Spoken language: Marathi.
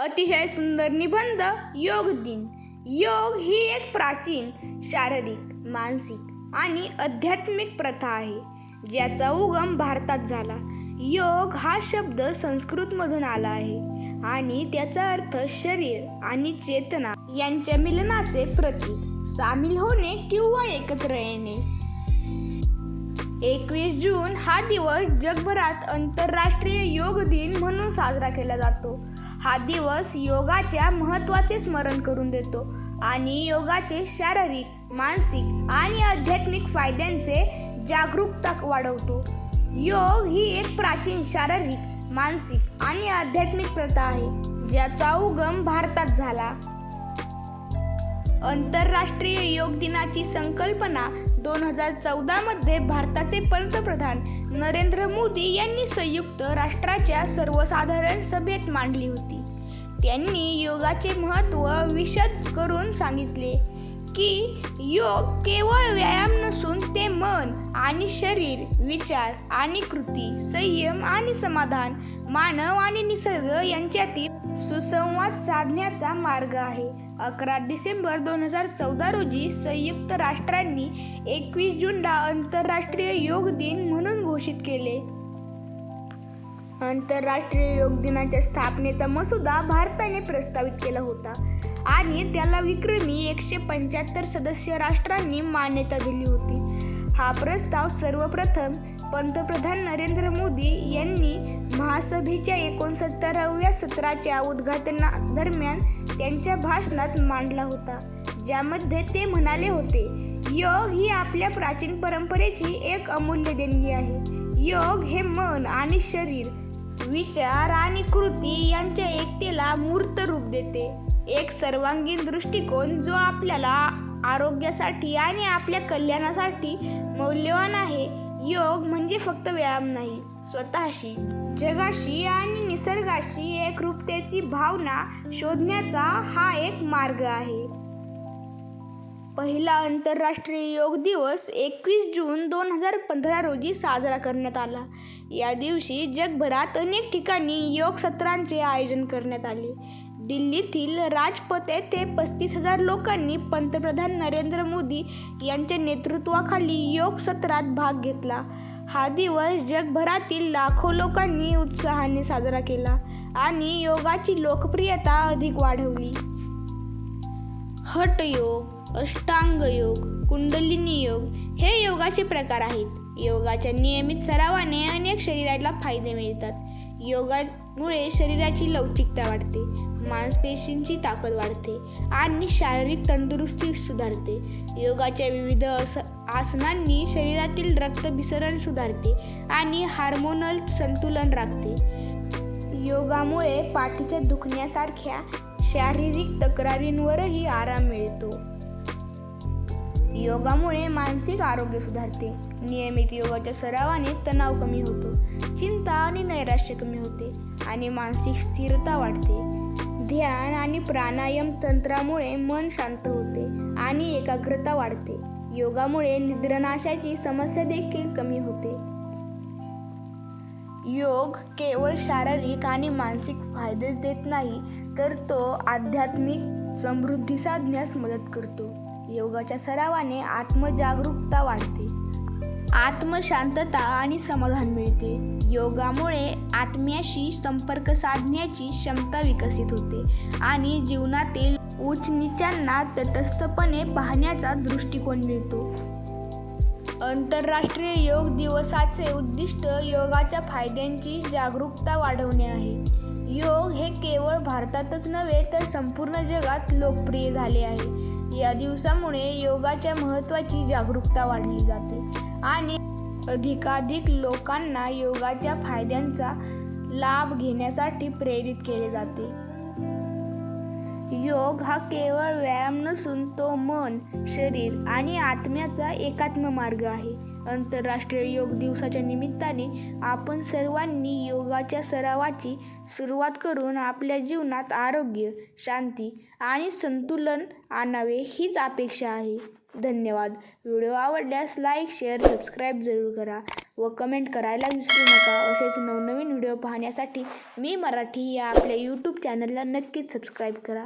अतिशय सुंदर निबंध योग दिन. योग ही एक प्राचीन शारीरिक मानसिक आणि आध्यात्मिक प्रथा आहे ज्याचा उगम भारतात झाला. योग हा शब्द संस्कृतमधून आला आहे आणि त्याचा अर्थ शरीर आणि चेतना यांच्या मिलनाचे प्रतीक सामील होणे किंवा एकत्र येणे. एकवीस जून हा दिवस जगभरात आंतरराष्ट्रीय योग दिन म्हणून साजरा केला जातो. हा दिवस योगाच्या महत्त्वाचे स्मरण करून देतो आणि योगाचे शारीरिक मानसिक आणि आध्यात्मिक फायद्यांचे जागरूकता वाढवतो. योग ही एक प्राचीन शारीरिक मानसिक आणि आध्यात्मिक प्रथा आहे ज्याचा उगम भारतात झाला. आंतरराष्ट्रीय योग दिनाची संकल्पना दोन हजार चौदामध्ये भारताचे पंतप्रधान नरेंद्र मोदी यांनी संयुक्त राष्ट्राच्या सर्वसाधारण सभेत मांडली होती. त्यांनी योगाचे महत्त्व विशद करून सांगितले की योग केवळ व्यायाम नसून ते मन आणि शरीर विचार आणि कृती संयम आणि समाधान मानव आणि निसर्ग यांच्यातील सुसंवाद साधण्याचा मार्ग आहे. अकरा डिसेंबर दोन हजार चौदा रोजी संयुक्त राष्ट्रांनी एकवीस जूनला आंतरराष्ट्रीय योग दिन म्हणून घोषित केले. आंतरराष्ट्रीय योग दिनाच्या स्थापनेचा मसुदा भारताने प्रस्तावित केला होता आणि त्याला विक्रमी एकशे पंच्याहत्तर सदस्य राष्ट्रांनी मान्यता दिली होती. हा प्रस्ताव सर्वप्रथम पंतप्रधान नरेंद्र मोदी यांनी महासभेच्या एकोणसत्तराव्या सत्राच्या उद्घाटनादरम्यान त्यांच्या भाषणात मांडला होता ज्यामध्ये ते म्हणाले होते योग ही आपल्या प्राचीन परंपरेची एक अमूल्य देणगी आहे. योग हे मन आणि शरीर विचार आणि कृती यांच्या एकतेला मूर्त रूप देते. एक सर्वांगीण दृष्टिकोन जो आपल्याला आरोग्यासाठी आणि आपल्या कल्याणासाठी मौल्यवान आहे. योग म्हणजे फक्त व्यायाम नाही स्वतःशी जगाशी आणि निसर्गाशी एकरूपतेची भावना शोधण्याचा हा एक मार्ग आहे. पहिला आंतरराष्ट्रीय योग दिवस एकवीस जून दोन हजार पंधरा रोजी साजरा करण्यात आला. या दिवशी जगभरात अनेक ठिकाणी योग सत्रांचे आयोजन करण्यात आले. दिल्लीतील राजपथ येथे पस्तीस हजार लोकांनी पंतप्रधान नरेंद्र मोदी यांच्या नेतृत्वाखाली योग सत्रात भाग घेतला. हा दिवस जगभरातील लाखो लोकांनी उत्साहाने साजरा केला आणि योगाची लोकप्रियता अधिक वाढवली. हट योग अष्टांग योग कुंडलिनी योग हे योगाचे प्रकार आहेत. योगाच्या नियमित सरावाने अनेक शरीराला फायदे मिळतात. योगामुळे शरीराची लवचिकता वाढते मांसपेशींची ताकद वाढते आणि शारीरिक तंदुरुस्ती सुधारते. योगाच्या विविध अस आसनांनी शरीरातील रक्तभिसरण सुधारते आणि हार्मोनल संतुलन राखते. योगामुळे पाठीच्या दुखण्यासारख्या शारीरिक तक्रारींवरही आराम मिळतो. योगामुळे मानसिक आरोग्य सुधारते. नियमित योगाच्या सरावाने तणाव कमी होतो चिंता आणि नैराश्य कमी होते आणि मानसिक स्थिरता वाढते. ध्यान आणि प्राणायाम तंत्रामुळे मन शांत होते आणि एकाग्रता वाढते. योगामुळे निद्रानाशाची समस्या देखील कमी होते. योग केवळ शारीरिक आणि मानसिक फायदेच देत नाही तर तो आध्यात्मिक समृद्धी साधण्यास मदत करतो. योगाच्या सरावाने आत्मजागरूकता वाढते. आत्मशांतता आणि समाधान मिळते. योगामुळे आत्म्याशी संपर्क साधण्याची क्षमता विकसित होते आणि जीवनातील उच्च नीचांना तटस्थपणे पाहण्याचा दृष्टिकोन मिळतो. आंतरराष्ट्रीय योग दिवसाचे उद्दिष्ट योगाच्या फायद्यांची जागरूकता वाढवणे आहे. योग हे केवळ भारतातच नव्हे तर संपूर्ण जगात लोकप्रिय झाले आहे. या दिवसामुळे योगाच्या महत्त्वाची जागरूकता वाढली जाते आणि अधिकाधिक लोकांना योगाच्या फायद्यांचा लाभ घेण्यासाठी प्रेरित केले जाते. योग हा केवळ व्यायाम नसून तो मन शरीर आणि आत्म्याचा एकात्म मार्ग आहे. आंतरराष्ट्रीय योग दिवसाच्या निमित्ताने आपण सर्वांनी योगाच्या सरावाची सुरुवात करून आपल्या जीवनात आरोग्य शांती आणि संतुलन आणावे हीच अपेक्षा आहे. धन्यवाद. व्हिडिओ आवडल्यास लाईक शेअर सबस्क्राईब जरूर करा व कमेंट करायला विसरू नका. असेच नवनवीन व्हिडिओ पाहण्यासाठी मी मराठी या आपल्या यूट्यूब चॅनलला नक्कीच सबस्क्राईब करा.